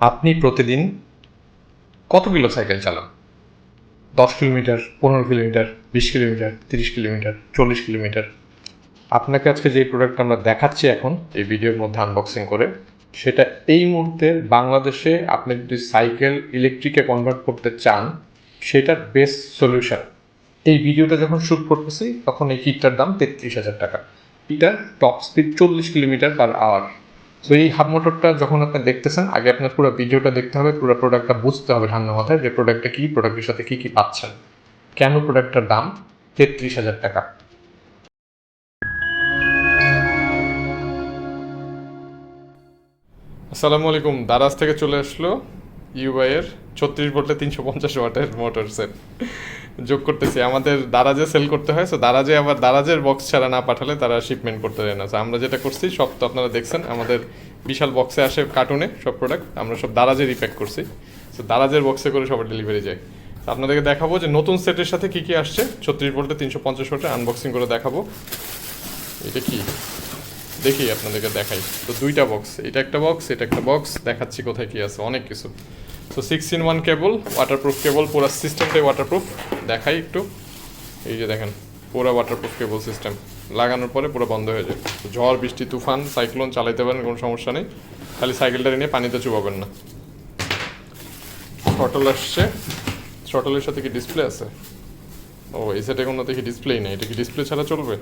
আপনি প্রতিদিন কত কিলো সাইকেল চালান? দশ কিলোমিটার, পনেরো কিলোমিটার, বিশ কিলোমিটার, তিরিশ কিলোমিটার, চল্লিশ কিলোমিটার। আপনাকে আজকে যে প্রোডাক্ট আমরা দেখাচ্ছি এখন, এই ভিডিওর মধ্যে আনবক্সিং করে, সেটা এই মুহূর্তে বাংলাদেশে আপনি যদি সাইকেল ইলেকট্রিকে কনভার্ট করতে চান, সেটার বেস্ট সলিউশন এই ভিডিওটা যখন শ্যুট করতেছি, তখন এই কিটটার দাম তেত্রিশ হাজার টাকা। এটা টপ স্পিড চল্লিশ কিলোমিটার পার আওয়ার তো এই হাফ মোটরটা যখন আপনি দেখতেছেন, আগে আপনার পুরো ভিডিওটা দেখতে হবে, পুরো প্রোডাক্টটা বুঝতে হবে ঠান্ডা মাথায় যে প্রোডাক্টটা কী প্রোডাক্টের সাথে কী কী পাচ্ছেন। কেন প্রোডাক্টটার দাম তেত্রিশ হাজার টাকা? আসসালামু আলাইকুম, দারাজ থেকে চলে আসলো ইউআইয়ের ছত্রিশ ভোল্টে তিনশো পঞ্চাশ ওয়াটের মোটর সেট যোগ করতেছি আমাদের দারাজে সেল করতে হয় সো দারাজে আবার দারাজের বক্স ছাড়া না পাঠালে তারা শিপমেন্ট করতে দেয় না। So, আমরা যেটা করছি সব তো আপনারা দেখছেন আমাদের বিশাল বক্সে আসে কার্টুনে সব প্রোডাক্ট আমরা সব দারাজের রিপ্যাক করছি। সো দারাজের বক্সে করে সবার ডেলিভারি যায়। So, আপনাদেরকে দেখাবো যে নতুন সেটের সাথে কি কি আসছে ছত্রিশ ভোল্টে তিনশো পঞ্চাশ ওয়াটের আনবক্সিং করে দেখাবো। এটা কি? দেখি আপনাদেরকে দেখাই। তো দুইটা বক্স এটা একটা বক্স এটা একটা বক্স দেখাচ্ছি কোথায় কি আছে অনেক কিছু। তো six in one cable waterproof cable পুরো সিস্টেমটাই ওয়াটারপ্রুফ দেখাই একটু। এই যে দেখেন, পুরো ওয়াটারপ্রুফ কেবল সিস্টেম লাগানোর পরে পুরো বন্ধ হয়ে যায়। ঝড়, বৃষ্টি, তুফান সাইক্লোন চালাইতে পারেন, কোনো সমস্যা নেই। খালি সাইকেলটা নিয়ে পানিতে চুবাবেন না। শটল আসছে। শটলের সাথে কি ডিসপ্লে আছে? ও, এই সেটে কোনো দেখি ডিসপ্লেই নেই। এটা কি ডিসপ্লে ছাড়া চলবে?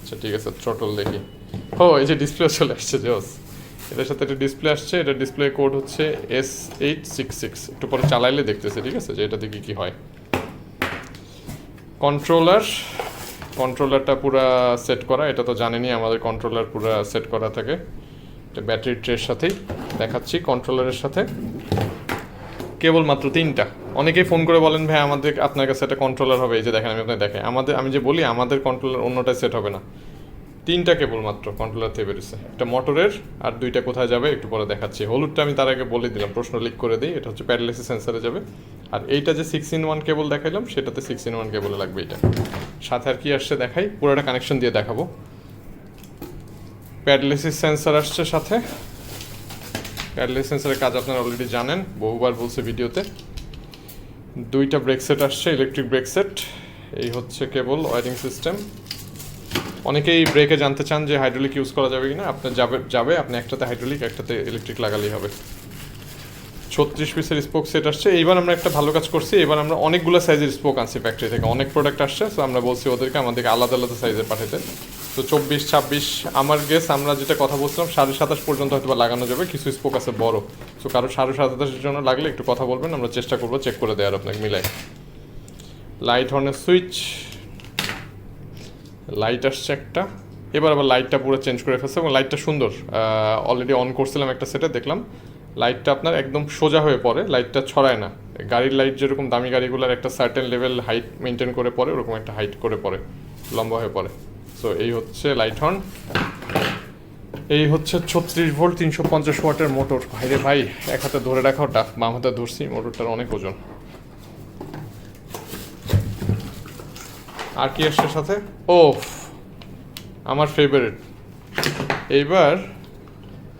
আচ্ছা ঠিক আছে চটল দেখি। ও, এই যে ডিসপ্লে চলে আসছে, জোস। এটার সাথে একটা ডিসপ্লে আসছে এটা ডিসপ্লে কোড হচ্ছে এস এইট সিক্স সিক্স একটু পরে চালাইলে দেখতেছে, ঠিক আছে? যে এটা দেখি কি হয়। কন্ট্রোলার কন্ট্রোলারটা পুরা সেট করা, এটা তো জানেনই, আমাদের কন্ট্রোলার পুরা সেট করা থাকে। এটা ব্যাটারি ট্রের সাথেই দেখাচ্ছি কন্ট্রোলারের সাথে। কেবল মাত্র তিনটা। অনেকেই ফোন করে বলেন, ভাই, আমাদের, আপনার কাছে একটা কন্ট্রোলার হবে। এই যে দেখেন, আমি আপনাকে দেখাই। আমাদের, আমি যে বলি, আমাদের কন্ট্রোলার অন্যটায় সেট হবে না। তিনটা কেবল মাত্র কন্ট্রোলার থেকে বেরোছে একটা মোটরের আর দুইটা কোথায় যাবে একটু পরে দেখাচ্ছি। হলুদটা আমি তার আগে বলে দিলাম, প্রশ্ন লিক করে দিই, এটা হচ্ছে প্যাডলেসি সেন্সারে যাবে। আর এইটা যে সিক্স ইন ওয়ান কেবল দেখাইলাম, সেটাতে সিক্স ইন ওয়ান কেবলে লাগবে এটা। সাথে আর কি আসছে দেখাই পুরোটা কানেকশন দিয়ে দেখাবো। প্যাডলেসিস সেন্সার আসছে সাথে। প্যাডলেস সেন্সারের কাজ আপনারা অলরেডি জানেন, বহুবার বলছে ভিডিওতে। দুইটা ব্রেক সেট আসছে ইলেকট্রিক ব্রেক সেট এই হচ্ছে কেবল ওয়ারিং সিস্টেম অনেকেই ব্রেকে জানতে চান যে হাইড্রোলিক ইউজ করা যাবে কিনা। আপনার যাবে যাবে, আপনি একটাতে হাইড্রোলিক একটাতে ইলেকট্রিক লাগালেই হবে। ছত্রিশ পিসের স্পোক সেট আসছে। এইবার আমরা একটা ভালো কাজ করছি। এবার আমরা অনেকগুলো সাইজের স্পোক আনছি ফ্যাক্টরি থেকে। অনেক প্রোডাক্ট আসছে সো আমরা বলছি ওদেরকে আমাদেরকে আলাদা আলাদা সাইজের পাঠাতে। তো চব্বিশ, ছাব্বিশ, আমার গেস আমরা যেটা কথা বলছিলাম, সাড়ে সাতাশ পর্যন্ত হয়তো লাগানো যাবে। কিছু স্পোক আছে বড়। সো কারও সাড়ে সাতাশের জন্য লাগলে একটু কথা বলবেন, আমরা চেষ্টা করব চেক করে দেওয়ার আপনাকে মিলাই। লাইট হর্নের সুইচ লাইট আসছে একটা এবার আবার লাইটটা পুরো চেঞ্জ করে ফেলছে এবং লাইটটা সুন্দর। অলরেডি অন করছিলাম একটা সেটে দেখলাম। লাইটটা আপনার একদম সোজা হয়ে পড়ে লাইটটা ছড়ায় না। গাড়ির লাইট যেরকম দামি গাড়িগুলোর একটা সার্টেন লেভেল হাইট মেনটেন করে পড়ে, ওরকম একটা হাইট করে পড়ে, লম্বা হয়ে পড়ে। সো এই হচ্ছে লাইট হর্ন এই হচ্ছে ছত্রিশ ভোল্ট তিনশো পঞ্চাশ ওয়াটের মোটর ভাইরে ভাই, এক হাতে ধরে রাখা ওটা বাম হাতে ধরছি মোটরটার অনেক ওজন। আর কি আসছে সাথে? ও আমার ফেভারিট এইবার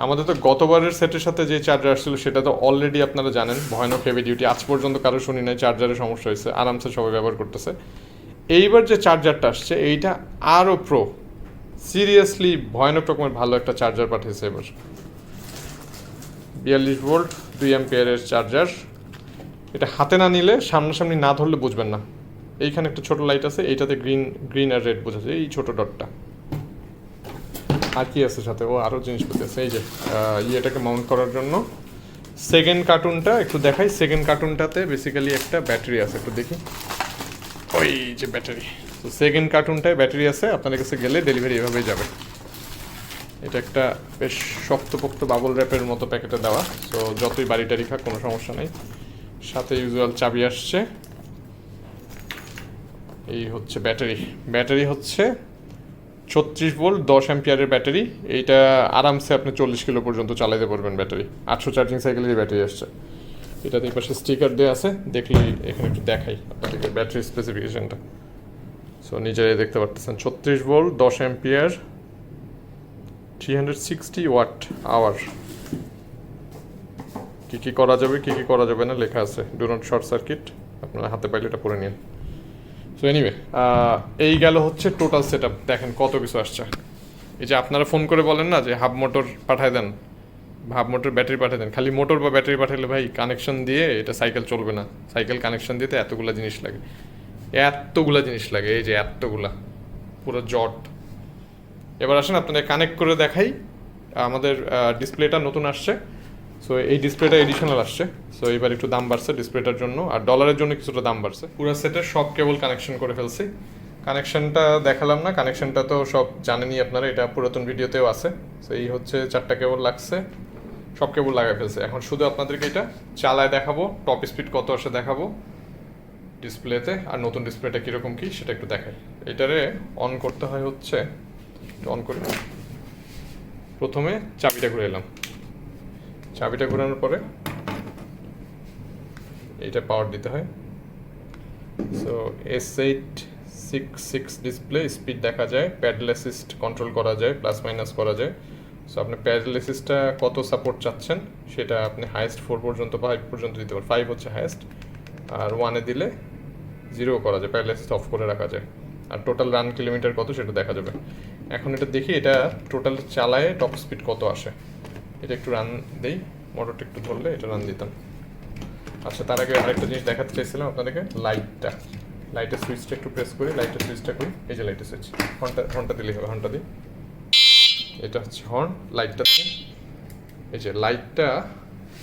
আমাদের তো গতবারের সেটের সাথে যে চার্জার আসছিল সেটা তো অলরেডি আপনারা জানেন, ভয়ানক হেভি ডিউটি আজ পর্যন্ত কারও শুনি নাই চার্জারের সমস্যা হয়েছে, আরামসে সবাই ব্যবহার করতেছে। এইবার যে চার্জারটা আসছে, এইটা আরও প্রো সিরিয়াসলি ভয়ানক রকমের ভালো একটা চার্জার পাঠিয়েছে এবার। বিয়াল্লিশ ভোল্ট দুই অ্যাম্পিয়ারের চার্জার এটা হাতে না নিলে সামনাসামনি না ধরলে বুঝবেন না। এইখানে একটা ছোট লাইট আছে, এইটাতে গ্রিন গ্রিন আর রেড বোঝা যায়, এই ছোট ডটটা আর কি আছে সাথে? ও আরও জিনিসপত্র আছে, এই যে ইয়েটাকে মাউন্ট করার জন্য। সেকেন্ড কার্টুনটা একটু দেখাই সেকেন্ড কার্টুনটাতে বেসিক্যালি একটা ব্যাটারি আছে, একটু দেখি। ওই যে ব্যাটারি তো সেকেন্ড কার্টুনটায় ব্যাটারি আছে, আপনাদের কাছে গেলে ডেলিভারি এভাবেই যাবে। এটা একটা বেশ শক্তপোক্ত বাবল র্যাপের মতো প্যাকেটে দেওয়া। তো যতই বাড়ি টাড়ি খাক, কোনো সমস্যা নেই। সাথে ইউজুয়াল চাবি আসছে। এই হচ্ছে ব্যাটারি। ব্যাটারি হচ্ছে ছত্রিশ ভোল্ট, দশ অ্যাম্পিয়ারের ব্যাটারি। এইটা আরামসে আপনি চল্লিশ কিলো পর্যন্ত চালাতে পারবেন ব্যাটারি। আটশো চার্জিং সাইকেলের ব্যাটারি আসছে। এটাতে এই পাশে স্টিকার দেওয়া আছে। দেখলেই এখানে একটু দেখাই আপনাদেরকে ব্যাটারি স্পেসিফিকেশনটা সো নিজেরাই দেখতে পারতেছেন, ছত্রিশ ভোল্ট, দশ ampere three hundred sixty watt hour কী কী করা যাবে, কী কী করা যাবে না লেখা আছে। ডু নট শর্ট সার্কিট আপনারা হাতে পাইলে এটা পড়ে নিন। সো এনিওয়ে এই গেল হচ্ছে টোটাল সেট দেখেন কত কিছু আসছে। এই যে আপনারা ফোন করে বলেন না যে হাফ মোটর পাঠায় দেন হাফ মোটর ব্যাটারি পাঠিয়ে দেন। খালি মোটর বা ব্যাটারি পাঠালে ভাই কানেকশন দিয়ে এটা সাইকেল চলবে না। সাইকেল কানেকশন দিতে এতগুলা জিনিস লাগে। এতগুলা জিনিস লাগে, এই যে এতগুলা। পুরো জট। এবার আসেন আপনাদের কানেক্ট করে দেখাই। আমাদের ডিসপ্লেটা নতুন আসছে। সো এই ডিসপ্লেটা এডিশনাল আসছে। সো এবার একটু দাম বাড়ছে ডিসপ্লেটার জন্য। আর ডলারের জন্য কিছুটা দাম বাড়ছে। পুরো সেটের সব কেবল কানেকশন করে ফেলছি। কানেকশনটা দেখালাম না। কানেকশনটা তো সব জানেনই আপনারা। এটা পুরাতন ভিডিওতেও আছে। সো এই হচ্ছে চারটা কেবল লাগছে। সব কেবল লাগাই ফেলছে। এখন শুধু আপনাদেরকে এটা চালায় দেখাবো। টপ স্পিড কত আসে দেখাবো ডিসপ্লেতে আর নতুন ডিসপ্লেটা কীরকম কী, সেটা একটু দেখাই। এটারে অন করতে হয় হচ্ছে অন করি। প্রথমে চাবিটা ঘুরে এলাম। চাবিটা ঘোরানোর পরে এইটা পাওয়ার দিতে হয়। So S eight six six display speed দেখা যায় প্যাডেল অ্যাসিস্ট কন্ট্রোল করা যায় প্লাস মাইনাস করা যায়। সো আপনি প্যাডেল অ্যাসিস্টটা কত সাপোর্ট চাচ্ছেন, সেটা আপনি হাইয়েস্ট ফোর পর্যন্ত ফাইভ পর্যন্ত দিতে পারেন। ফাইভ হচ্ছে হাইয়েস্ট আর ওয়ানে দিলে জিরো করা যায় প্যাডেল অ্যাসিস্ট অফ করে রাখা যায়। আর টোটাল রান কিলোমিটার কত, সেটা দেখা যাবে। এখন এটা দেখি, এটা টোটাল চালায় টপ স্পিড কত আসে। এটা একটু রান দেই মোটরটা একটু ধরলে এটা রান দিতাম। আচ্ছা তার আগে আরেকটা জিনিস দেখাতে চাইছিলাম আপনাদেরকে লাইটটা লাইটের সুইচটা একটু প্রেস করি লাইটের সুইচটা করি, এই যে লাইটের সুইচ হর্নটা হর্নটা দিলেই হবে হর্নটা দিই। এটা হচ্ছে হর্ন লাইটটা দিই। এই যে লাইটটা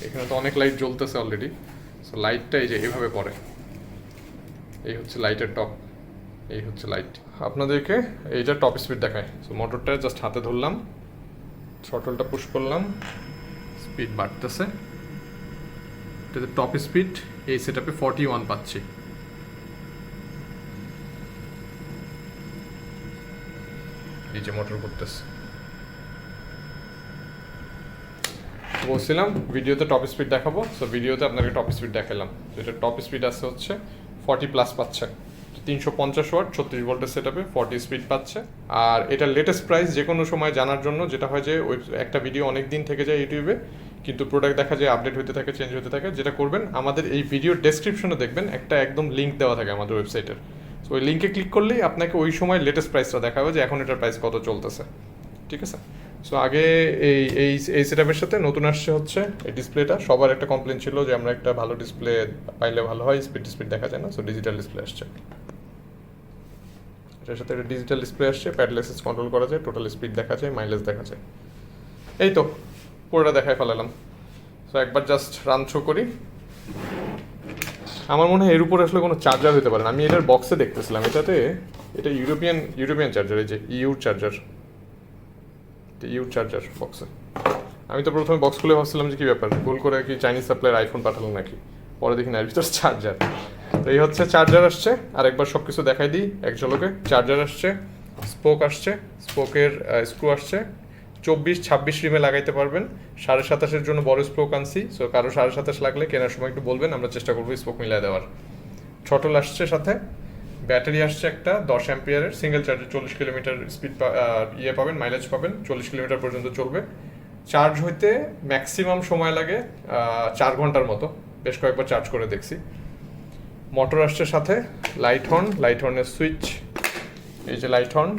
এখানে তো অনেক লাইট জ্বলতেছে অলরেডি সো লাইটটা এই যে এভাবে পড়ে। এই হচ্ছে লাইটের টপ এই হচ্ছে লাইট আপনাদেরকে এইটা টপ স্পিড দেখায়। সো মোটরটা জাস্ট হাতে ধরলাম। থ্রটলটা পুশ করলাম। স্পিড বাড়তেছে। এটাতে টপ স্পিড এই সেট আপে ফর্টি ওয়ান পাচ্ছি। যে মোটর করতেছে বলছিলাম ভিডিওতে টপ স্পিড দেখাবো। সো ভিডিওতে আপনাকে টপ স্পিড দেখালাম। এটা টপ স্পিড আসছে হচ্ছে ফর্টি প্লাস পাচ্ছে। তিনশো পঞ্চাশ ওয়াট, ছত্রিশ ভোল্টের সেট আপে ফর্টি স্পিড পাচ্ছে। আর এটা লেটেস্ট প্রাইস যে কোনো সময় জানার জন্য, যেটা হয় যে ওই একটা ভিডিও অনেক দিন থেকে যায় ইউটিউবে কিন্তু প্রোডাক্ট দেখা যায় আপডেট হতে থাকে চেঞ্জ হতে থাকে, যেটা করবেন, আমাদের এই ভিডিও ডেসক্রিপশনে দেখবেন, একটা একদম লিঙ্ক দেওয়া থাকে আমাদের ওয়েবসাইটের সো ওই লিঙ্কে ক্লিক করলেই আপনাকে ওই সময় লেটেস্ট প্রাইসটা দেখাবে যে এখন এটার প্রাইস কত চলতেছে। ঠিক আছে? সো আগে এই এই এই সেটআপের সাথে নতুন আসছে হচ্ছে এই ডিসপ্লেটা সবার একটা কমপ্লেন ছিল যে আমরা একটা ভালো ডিসপ্লে পাইলে ভালো হয় স্পিড স্পিড দেখা যায় না সো ডিজিটাল ডিসপ্লে আসছে। এটার সাথে একটা ডিজিটাল ডিসপ্লে আসছে প্যাডলেসেস কন্ট্রোল করা যায় টোটাল স্পিড দেখা যায় মাইলেজ দেখা যায়। এই তো, পুরোটা দেখায় ফেলালাম। সো একবার জাস্ট রান থ্রো করি। আমার মনে হয় এর উপরে আসলে কোনো চার্জার হতে পারে না। আমি এটার বক্সে দেখতেছিলাম, এটাতে এটা ইউরোপিয়ান ইউরোপিয়ান চার্জার এই যে ইউ চার্জার ইউ চার্জার বক্সে আমি তো প্রথমে বক্স খুলে ভাবছিলাম যে কী ব্যাপার? ভুল করে কি চাইনিজ সাপ্লাইয়ের আইফোন পাঠালো নাকি? পরে দেখি না, এর ভিতর চার্জার তো এই হচ্ছে চার্জার আসছে। আর একবার সব কিছু দেখাই দিই। এক ঝলকে। চার্জার আসছে স্পোক আসছে স্পোকের স্ক্রু আসছে। চব্বিশ, ছাব্বিশ রিমে লাগাইতে পারবেন। সাড়ে সাতাশের জন্য বড় স্পোক আনছি। সো কারও সাড়ে সাতাশ লাগলে কেনার সময় একটু বলবেন, আমরা চেষ্টা করব স্পোক মিলাই দেওয়ার। ছটল আসছে সাথে। ব্যাটারি আসছে একটা, দশ অ্যাম্পিয়ারের সিঙ্গেল চার্জে চল্লিশ কিলোমিটার স্পিড ইয়ে পাবেন মাইলেজ পাবেন। চল্লিশ কিলোমিটার পর্যন্ত চলবে। চার্জ হইতে ম্যাক্সিমাম সময় লাগে চার ঘণ্টার মতো। বেশ কয়েকবার চার্জ করে দেখছি। মোটর আসছে সাথে লাইট হর্ন লাইট হর্নের সুইচ এই যে light horn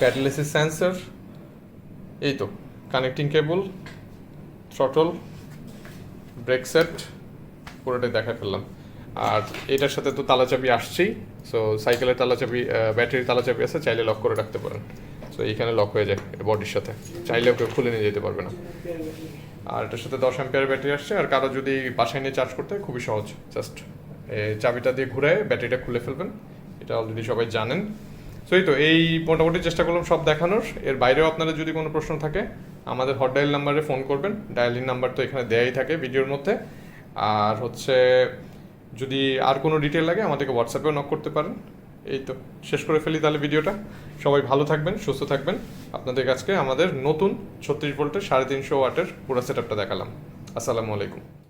pedal assist sensor এই তো connecting cable throttle brake set পুরোটাই দেখা ফেললাম। আর এটার সাথে তো তালাচাবি আসছেই সো সাইকেলের তালাচাবি ব্যাটারির তালাচাবি আছে, চাইলে লক করে রাখতে পারেন। সো এইখানে লক হয়ে যায় বডির সাথে চাইলে ওকে খুলে নিয়ে যেতে পারবে না। আর এটার সাথে দশ অ্যাম্পিয়ার ব্যাটারি আসছে, আর কারও যদি বাসায় নিয়ে চার্জ করতে খুবই সহজ জাস্ট চাবিটা দিয়ে ঘুরে ব্যাটারিটা খুলে ফেলবেন। এটা অলরেডি সবাই জানেন। সো এই তো, এই মোটামুটি চেষ্টা করলাম সব দেখানোর। এর বাইরেও আপনাদের যদি কোনো প্রশ্ন থাকে, আমাদের হট ডায়াল নাম্বারে ফোন করবেন ডায়ালিং নাম্বার তো এখানে দেয়াই থাকে ভিডিওর মধ্যে। আর হচ্ছে, যদি আর কোনো ডিটেল লাগে, আমাদেরকে হোয়াটসঅ্যাপেও নক করতে পারেন। এই তো, শেষ করে ফেলি তাহলে ভিডিওটা। সবাই ভালো থাকবেন, সুস্থ থাকবেন। আপনাদের কাছকে আমাদের নতুন ছত্রিশ ভোল্টের সাড়ে তিনশো ওয়াটের পুরো সেট দেখালাম। আসসালামু আলাইকুম।